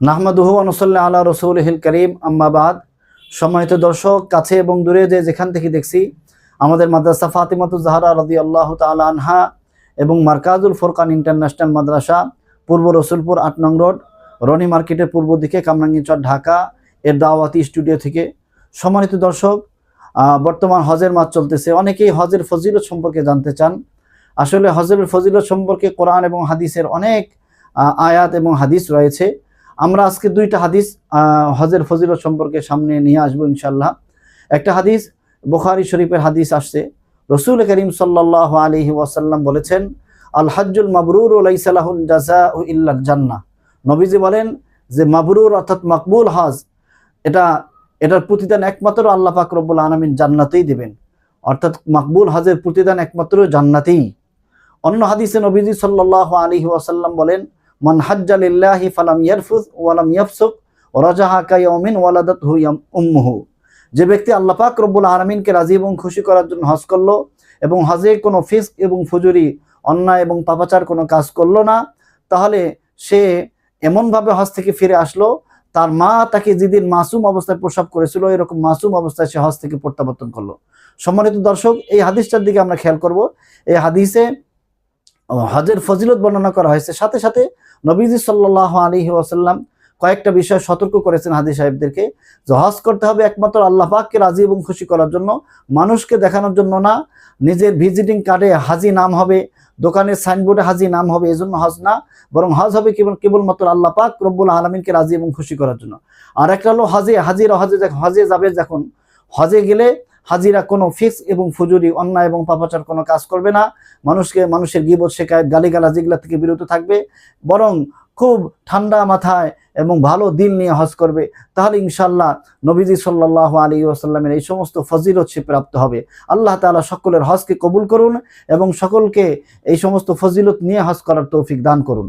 নাহমাদুহু আল্লাহ রসুল হিল করিম। আম্মাবাদ সম্মানিত দর্শক, কাছে এবং দূরে যে যেখান থেকে দেখছি, আমাদের মাদ্রাসা ফাতিমাতুজ জাহারা রদি আল্লাহ তালা আনহা এবং মার্কাজুল ফোরকান ইন্টারন্যাশনাল মাদ্রাসা, পূর্ব রসুলপুর আট নং রোড, রনি মার্কেটের পূর্ব দিকে কামরাঙ্গীচর, ঢাকা, এর দাওয়াতি স্টুডিও থেকে। সম্মানিত দর্শক বর্তমান হজের মাস চলতেছে। অনেকেই হজের ফজিলত সম্পর্কে জানতে চান। আসলে হজের ফজিলত সম্পর্কে কোরআন এবং হাদিসের অনেক আয়াত এবং হাদিস রয়েছে। আমরা আজকে দুইটা হাদিস হজের ফজিলত সম্পর্কে সামনে নিয়ে আসব ইনশাল্লাহ একটা হাদিস, বুখারি শরীফের হাদিস আসছে। রসুল করিম সাল্লাহ আলহি ওয়াসাল্লাম বলেছেন, আল হাজ্জুল মাবরুর ওলাইসালাহুল জান্নাহ নবীজি বলেন যে, মাবরুর অর্থাৎ মকবুল হজ, এটা, এটার প্রতিদান একমাত্র আল্লাহ পাক রব্বুল আলমিন জান্নাতেই দেবেন। অর্থাৎ মকবুল হজের প্রতিদান একমাত্র জান্নাতেই। অন্য হাদিসে নবীজি সাল্লাহ আলহি ওয়াসাল্লাম বলেন মান হাজ্জালিল্লাহি ফালাম ইয়ারফুস ওয়ালাম ইয়াফসুক রাজাহা কায়াউমিন ওয়ালাদাত উম্মুহু। যে ব্যক্তি আল্লাহ পাক রব্বুল আলমিনকে রাজি এবং খুশি করার জন্য হজ করল এবং হজে কোনো ফিস্ক এবং ফুজুরি, অন্যায় এবং পাপাচার কোনো কাজ করল না, তাহলে সে এমনভাবে হজ থেকে ফিরে আসলো, তার মা তাকে যেদিন মাসুম অবস্থায় প্রসাব করেছিল, এরকম মাসুম অবস্থায় সে হজ থেকে প্রত্যাবর্তন করল। সম্মানিত দর্শক, এই হাদিসটার দিকে আমরা খেয়াল করব। এই হাদিসে হজের ফজিলত বর্ণনা করা হয়েছে। সাথে সাথে নবীজি সাল্লাহ আলী ওয়াসাল্লাম কয়েকটা বিষয় সতর্ক করেছেন হাদি সাহেবদেরকে যে হজ করতে হবে একমাত্র আল্লাহ পাককে রাজি এবং খুশি করার জন্য, মানুষকে দেখানোর জন্য না, নিজের ভিজিটিং কার্ডে হাজি নাম হবে, দোকানের সাইনবোর্ডে হাজি নাম হবে, এজন্য হজ না, বরং হজ হবে কেবল, কেবলমাত্র আল্লাহ পাক রব্বুল আলমিনকে রাজি এবং খুশি করার জন্য। আর একটা হলো হজে, হাজির হজে হজে যাবে যখন, হজে গেলে হাজিরা কোনো ফিক্স এবং ফুজুরি, অন্যায় এবং পাপাচার কোনো কাজ করবে না। মানুষকে, মানুষের গিবত শেখায় গালিগালা যেগুলা থেকে বিরত থাকবে। বরং খুব ঠান্ডা মাথায় এবং ভালো দিল নিয়ে হজ করবে। তাহলে ইনশাল্লাহ নবীজি সাল্লাহ আলী ওসাল্লামের এই সমস্ত ফজিলত সে প্রাপ্ত হবে। আল্লাহ তাআলা সকলের হজকে কবুল করুন এবং সকলকে এই সমস্ত ফজিলত নিয়ে হজ করার তৌফিক দান করুন।